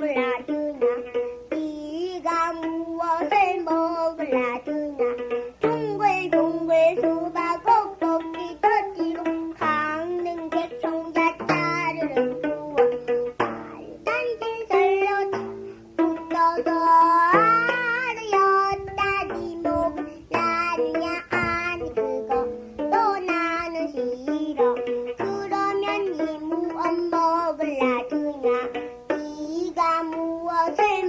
ဗလာတူနာဒီကမူဝဲမောဗလာတူ